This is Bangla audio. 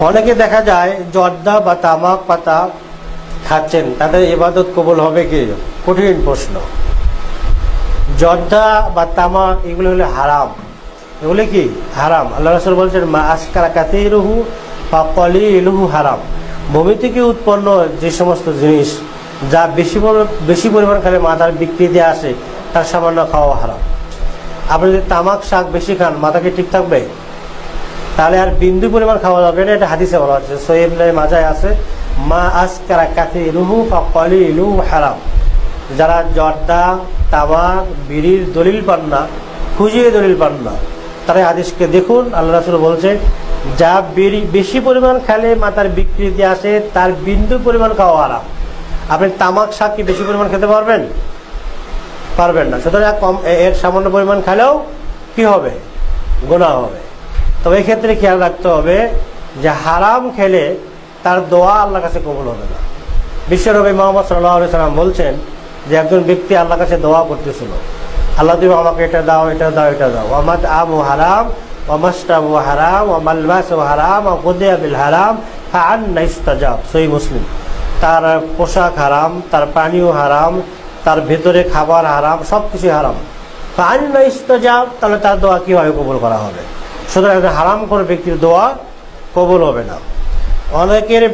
অনেকে দেখা যায় জর্দা বা তামাক পাতা খাচ্ছেন, তাদের এবাদত কবল হবে কি? কঠিন প্রশ্ন। জর্দা বা তামাক, এগুলো হলো হারাম। এগুলো কি? হারাম। আল্লাহ রসুল বলছেন, মা রুহু বা কলি ইলুহু হারাম। ভূমি থেকে উৎপন্ন যে সমস্ত জিনিস যা বেশি বেশি পরিমাণ খেলে মাথার বিকৃতি আসে, তার সামান্য খাওয়া হারাম। আপনি যদি তামাক শাক বেশি খান, মাথা কি ঠিক থাকবে? তাহলে আর বিন্দু পরিমাণ খাওয়া যাবে না, এটা হাদিসে বলা হচ্ছে সোয়েব মাজায় আছে, মা আসকারা কাতে রুহু বা কলি ইলুহু হারাম। যারা জর্দা তামাক বিড়ির দলিল পান না, খুঁজিয়ে দলিল পান না, তারা হাদিসকে দেখুন, আল্লাহ রাসুল বলছে, যা বিড়ি বেশি পরিমাণ খেলে মাথার বিকৃতি আসে, তার বিন্দু পরিমাণ খাওয়া আরাম আপনি তামাক শাক কি বেশি পরিমাণ খেতে পারবেন? পারবেন না। সুতরাং কম এর সামান্য পরিমাণ খেলেও কি হবে? গোনা হবে। তবে এক্ষেত্রে খেয়াল রাখতে হবে যে হারাম খেলে তার দোয়া আল্লাহ কাছে কবুল হবে না। বিশ্বনবী মোহাম্মদ সাল্লাহ সাল্লাম বলছেন যে একজন ব্যক্তি আল্লাহ কাছে দোয়া করতেছিল, আল্লাহ তুমি আমাকে এটা দাও এটা দাও এটা দাও। আমার আম ও হারাম ওমাস্টাব হারাম ও মালবাস হারাম ও গুদিয়া বিল হারাম ফান নাইস্তাজাব সই মুসলিম, তার পোশাক হারাম, তার পানীয় হারাম, তার ভেতরে খাবার হারাম সব কিছু হারাম। ফান নাইস্তাজাব তাহলে তার দোয়া কীভাবে কবুল করা হবে? সুতরাং হারাম করে ব্যক্তির দোয়া কবল হবে না। অনেকের